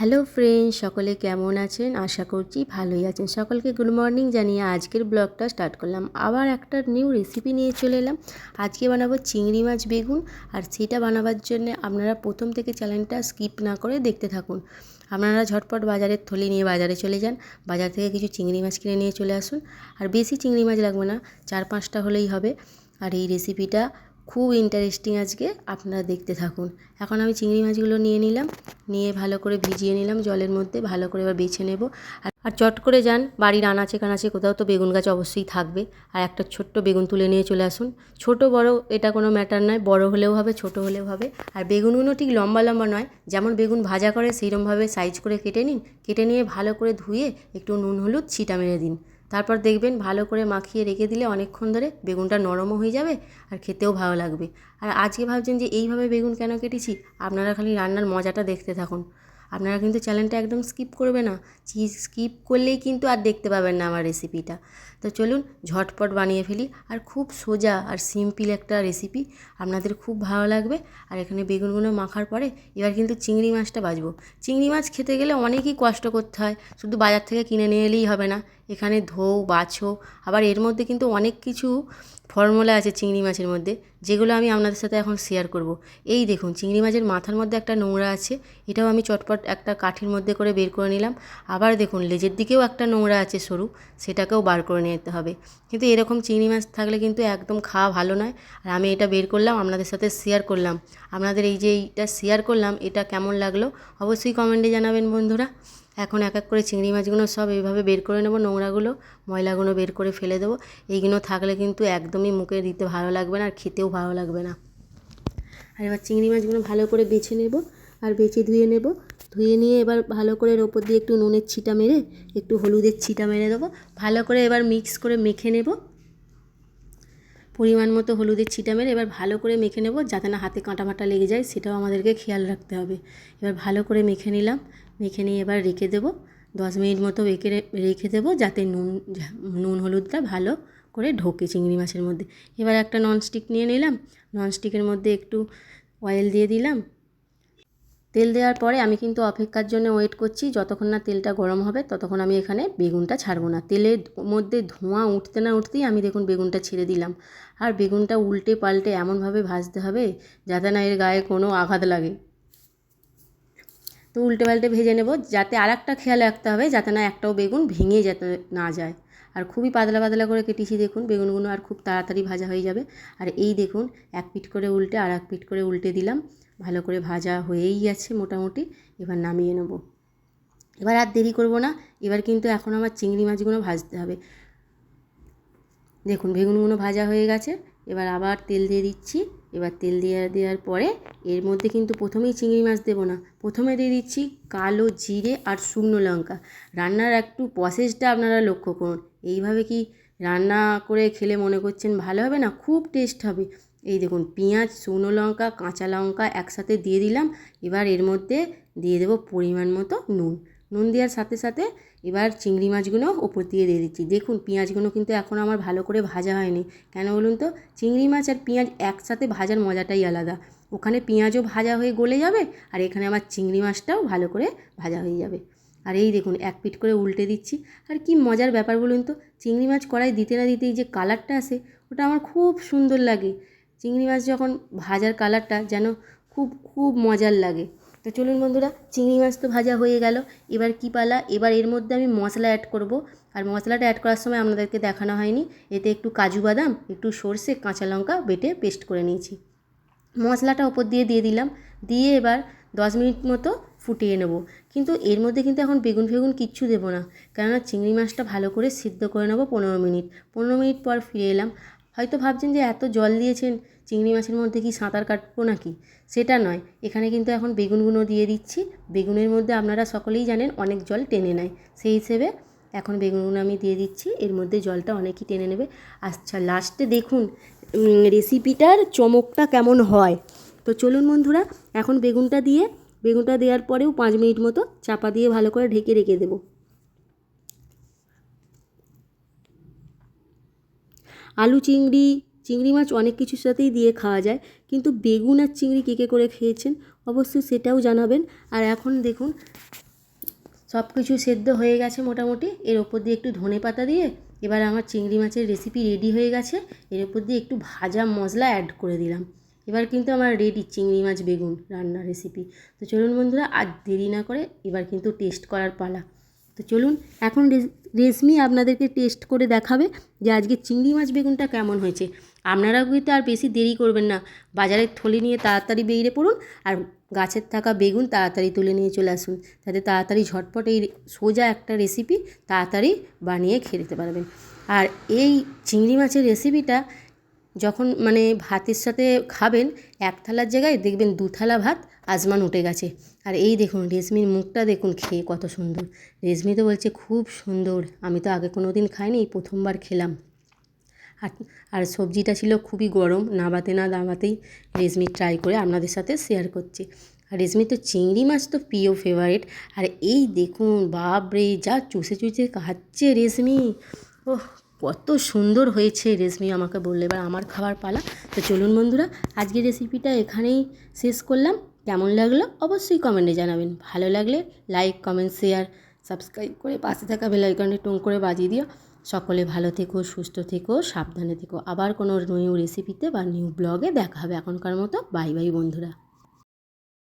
Hello friend সকলে কেমন আছেন? আশা করছি ভালোই আছেন। সকলকে গুড মর্নিং জানিয়ে আজকের ব্লগটা স্টার্ট করলাম। আবার একটা নিউ রেসিপি নিয়ে চলে এলাম। আজকে বানাবো চিংড়ি মাছ বেগুন আর সেটা বানাবার জন্য আপনারা প্রথম থেকে চ্যানেলটা স্কিপ না করে দেখতে থাকুন। আপনারা ঝটপট বাজারের থলি নিয়ে বাজারে চলে যান। বাজার থেকে কিছু চিংড়ি মাছ কিনে নিয়ে চলে আসুন। আর বেশি চিংড়ি মাছ লাগবে না, চার পাঁচটা হলেই হবে। আর এই রেসিপিটা খুব ইন্টারেস্টিং আজকে, আপনারা দেখতে থাকুন। এখন আমি চিংড়ি মাছগুলো নিয়ে নিলাম, নিয়ে ভালো করে ভিজিয়ে নিলাম জলের মধ্যে, ভালো করে এবার বেছে নেব। আর চট করে যান, বাড়ির আনাচে কানাচে কোথাও তো বেগুন গাছ অবশ্যই থাকবে। আর একটা ছোট্ট বেগুন তুলে নিয়ে চলে আসুন। ছোট, বড়, এটা কোনো ম্যাটার নয়, বড় হলেও হবে, ছোট হলেও হবে। আর বেগুনগুলো ঠিক লম্বা লম্বা নয়, যেমন বেগুন ভাজা করে সেইরকমভাবে সাইজ করে কেটে নিন, কেটে নিয়ে ভালো করে ধুয়ে একটু নুন, হলুদ, ছিটা মেরে দিন। তারপর দেখবেন ভালো করে মাখিয়ে রেখে দিলে অনেকক্ষণ ধরে বেগুনটা নরমও হয়ে যাবে আর খেতেও ভালো লাগবে। আর আজকে ভাবছেন যে এইভাবে বেগুন কেন কেটেছি? আপনারা খালি রান্নার মজাটা দেখতে থাকুন। আপনারা কিন্তু চ্যানেলটা একদম স্কিপ করবে না। চিজ স্কিপ করলেই কিন্তু আর দেখতে পাবেন না আমার রেসিপিটা তো চলুন ঝটপট বানিয়ে ফেলি আর খুব সোজা আর সিম্পল একটা রেসিপি আপনাদের খুব ভালো লাগবে। আর এখানে বেগুনগুলো মাখার পরে এবার কিন্তু চিংড়ি মাছটা বাজবো চিংড়ি মাছ খেতে গেলে অনেকই কষ্ট করতে হয়। শুধু বাজার থেকে কিনে নিয়ে এলেই হবে না। এখানে ধোও, বাছো। আবার এর মধ্যে কিন্তু অনেক কিছু ফর্মুলা আছে চিংড়ি মাছের মধ্যে, যেগুলো আমি আপনাদের সাথে এখন শেয়ার করব। এই দেখুন, চিংড়ি মাছের মাথার মধ্যে একটা নোংরা আছে, এটাও আমি চটপট একটা কাঠির মধ্যে করে বের করে নিলাম। আবার দেখুন, লেজের দিকেও একটা নোংরা আছে সরু, সেটাকেও বার করে নিতে হবে। কিন্তু এরকম চিংড়ি মাছ থাকলে কিন্তু একদম খাওয়া ভালো নয়। আর আমি এটা বের করলাম, আপনাদের সাথে শেয়ার করলাম। আপনাদের এই যে এইটা শেয়ার করলাম, এটা কেমন লাগল? অবশ্যই কমেন্টে জানাবেন বন্ধুরা। এখন এক এক করে চিংড়ি মাছগুলো সব এইভাবে বের করে নেব, নোংরাগুলো, ময়লাগুলো বের করে ফেলে দেবো। এইগুলো থাকলে কিন্তু একদমই মুখে দিতে ভালো লাগবে না আর খেতেও ভালো লাগবে না। আর এবার চিংড়ি মাছগুলো ভালো করে বেছে নেব আর বেছে ধুয়ে নেব। ধুয়ে নিয়ে এবার ভালো করে এর ওপর দিয়ে একটু নুনের ছিটা মেরে, একটু হলুদের ছিটা মেরে দেবো। ভালো করে এবার মিক্স করে মেখে নেব। পরিমাণ মতো হলুদের ছিটা মেরে এবার ভালো করে মেখে নেব যাতে না হাতে কাঁটা মাটা লেগে যায়, সেটাও আমাদেরকে খেয়াল রাখতে হবে। এবার ভালো করে মেখে নিলাম। মেখে নিয়ে এবার রেখে দেব। দশ মিনিট মতো রেখে রেখে দেবো যাতে নুন নুন হলুদটা ভালো করে ঢোকে চিংড়ি মাছের মধ্যে। এবার একটা ননস্টিক নিয়ে নিলাম। ননস্টিকের মধ্যে একটু অয়েল দিয়ে দিলাম। তেল দেওয়ার পরে আমি কিন্তু অপেক্ষার জন্য ওয়েট করছি। যতক্ষণ না তেলটা গরম হবে, ততক্ষণ আমি এখানে বেগুনটা ছাড়বো না। তেলের মধ্যে ধোঁয়া উঠতে না উঠতেই আমি দেখুন বেগুনটা ছেড়ে দিলাম। আর বেগুনটা উল্টে পাল্টে এমনভাবে ভাজতে হবে, যাতে না এর গায়ে কোনো আঘাত লাগে। তো উল্টে পাল্টে ভেজে নেব, যাতে আর একটা খেয়াল রাখতে হবে, যাতে না একটাও বেগুন ভেঙে যেতে না যায়। আর খুবই পাতলা পাতলা করে কেটেছি দেখুন, বেগুনগুলো আর খুব তাড়াতাড়ি ভাজা হয়ে যাবে। আর এই দেখুন, এক পিঠ করে উল্টে আর এক পিঠ করে উল্টে দিলাম। ভালো করে ভাজা হয়েই গেছে মোটামুটি, এবার নামিয়ে নেব। এবার আর দেরি করব না, এবার কিন্তু এখন আমার চিংড়ি মাছগুলো ভাজতে হবে। দেখুন, বেগুনগুলো ভাজা হয়ে গেছে, এবার আবার তেল দিয়ে দিচ্ছি। এবার তেল দিয়ে দেওয়ার পরে এর মধ্যে কিন্তু প্রথমেই চিংড়ি মাছ দেবো না। প্রথমে দিয়ে দিচ্ছি কালো জিরে আর শুকনো লঙ্কা। রান্নার একটু প্রসেসটা আপনারা লক্ষ্য করুন। এইভাবে কি রান্না করে খেলে মনে করছেন ভালো হবে না? খুব টেস্ট হবে। এই দেখুন, পেঁয়াজ, শুকনো লঙ্কা, কাঁচা লঙ্কা একসাথে দিয়ে দিলাম। এবার এর মধ্যে দিয়ে দেবো পরিমাণ মতো নুন। নুন দেওয়ার সাথে সাথে এবার চিংড়ি মাছগুলো ওপর দিয়ে দিয়ে দিচ্ছি। দেখুন, পেঁয়াজগুলো কিন্তু এখন আমার ভালো করে ভাজা হয়নি। কেন বলুন তো? চিংড়ি মাছ আর পেঁয়াজ একসাথে ভাজার মজাটাই আলাদা। ওখানে পেঁয়াজও ভাজা হয়ে গলে যাবে আর এখানে আমার চিংড়ি মাছটাও ভালো করে ভাজা হয়ে যাবে। আর এই দেখুন, এক পিট করে উল্টে দিচ্ছি। আর কি মজার ব্যাপার বলুন তো? চিংড়ি মাছ কড়াই দিতে না দিতেই যে কালারটা আসে, ওটা আমার খুব সুন্দর লাগে। চিংড়ি মাছ যখন ভাজার কালারটা যেন খুব খুব মজার লাগে। তো চলুন বন্ধুরা, চিংড়ি মাছ তো ভাজা হয়ে গেল। এবার কি পালা? এবার এর মধ্যে আমি মশলা অ্যাড করব। আর মশলাটা অ্যাড করার সময় আপনাদেরকে দেখানো হয়নি। এতে একটু কাজু বাদাম, একটু সর্ষে, কাঁচা লঙ্কা বেটে পেস্ট করে নিয়েছি। মশলাটা ওপর দিয়ে দিয়ে দিলাম। দিয়ে এবার দশ মিনিট মতো ফুটিয়ে নেব। কিন্তু এর মধ্যে কিন্তু এখন বেগুন ফেগুন কিচ্ছু দেবো না। কেননা চিংড়ি মাছটা ভালো করে সিদ্ধ করে নেব পনেরো মিনিট। পনেরো মিনিট পর ফিরে এলাম। হয়তো ভাবছেন যে এত জল দিয়েছেন, চিংড়ি মাছের মধ্যে কি সাঁতার কাটবো নাকি? সেটা নয়। এখানে কিন্তু এখন বেগুনগুলো দিয়ে দিচ্ছি। বেগুনের মধ্যে আপনারা সকলেই জানেন অনেক জল টেনে নেয়। সেই হিসেবে এখন বেগুনগুলো আমি দিয়ে দিচ্ছি। এর মধ্যে জলটা অনেকই টেনে নেবে। আচ্ছা লাস্টে দেখুন রেসিপিটার চমকটা কেমন হয়? তো চলুন বন্ধুরা, এখন বেগুনটা দিয়ে, বেগুনটা দেওয়ার পরেও পাঁচ মিনিট মতো চাপা দিয়ে ভালো করে ঢেকে রেখে দেবো। আলু, চিংড়ি চিংড়ি মাছ অনেক কিছুর সাথেই দিয়ে খাওয়া যায়। কিন্তু বেগুন আর চিংড়ি কে কে করে খেয়েছেন অবশ্যই সেটাও জানাবেন। আর এখন দেখুন সব কিছু সেদ্ধ হয়ে গেছে মোটামুটি। এর ওপর দিয়ে একটু ধনে পাতা দিয়ে এবার আমার চিংড়ি মাছের রেসিপি রেডি হয়ে গেছে। এর ওপর দিয়ে একটু ভাজা মশলা অ্যাড করে দিলাম। এবার কিন্তু আমার রেডি চিংড়ি মাছ, বেগুন রান্নার রেসিপি তো চলুন বন্ধুরা, আর দেরি না করে এবার কিন্তু টেস্ট করার পালা। তো চলুন, এখন রেশমি আপনাদেরকে টেস্ট করে দেখাবে যে আজকে চিংড়ি মাছ বেগুনটা কেমন হয়েছে। আপনারাও কিন্তু আর বেশি দেরি করবেন না। বাজারের থলি নিয়ে তাড়াতাড়ি বেরিয়ে পড়ুন আর গাছের থাকা বেগুন তাড়াতাড়ি তুলে নিয়ে চলে আসুন। যাতে তাড়াতাড়ি ঝটপট এই সোজা একটা রেসিপি তাড়াতাড়ি বানিয়ে খেতে পারবেন। আর এই চিংড়ি মাছের রেসিপিটা যখন মানে ভাতের সাথে খাবেন, এক থালার জায়গায় দেখবেন দু থালা ভাত আজমান উঠে গেছে। আর এই দেখুন, রেশমির মুখটা দেখুন, খেয়ে কত সুন্দর। রেশমি তো বলছে, খুব সুন্দর, আমি তো আগে কোনো দিন খাইনি প্রথমবার খেলাম। আর আর সবজিটা ছিল খুবই গরম নাবাতে না দাবাতেই রেশমি ট্রাই করে আপনাদের সাথে শেয়ার করছি। আর রেশমি তো চিংড়ি মাছ তো প্রিয় ফেভারিট আর এই দেখুন, বাপরে, যা চুষে চুষে খাচ্ছে রেশমি। ওহ কত সুন্দর হয়েছে রেশমি আমাকে বললে, এবার আমার খাবার পালা। তো চলুন বন্ধুরা, আজকের রেসিপিটা এখানেই শেষ করলাম। কেমন লাগল অবশ্যই কমেন্টে জানাবেন। ভালো লাগলে লাইক কমেন্ট শেয়ার সাবস্ক্রাইব করে পাশে থাকা বেল আইকনটি টুং করে বাজিয়ে দিও। সকলে ভালো থেকো, সুস্থ থেকো, সাবধানে থেকো। আবার কোনো নিউ রেসিপিতে বা নিউ ব্লগে দেখা হবে এখনকার মতো। বাই বাই বন্ধুরা।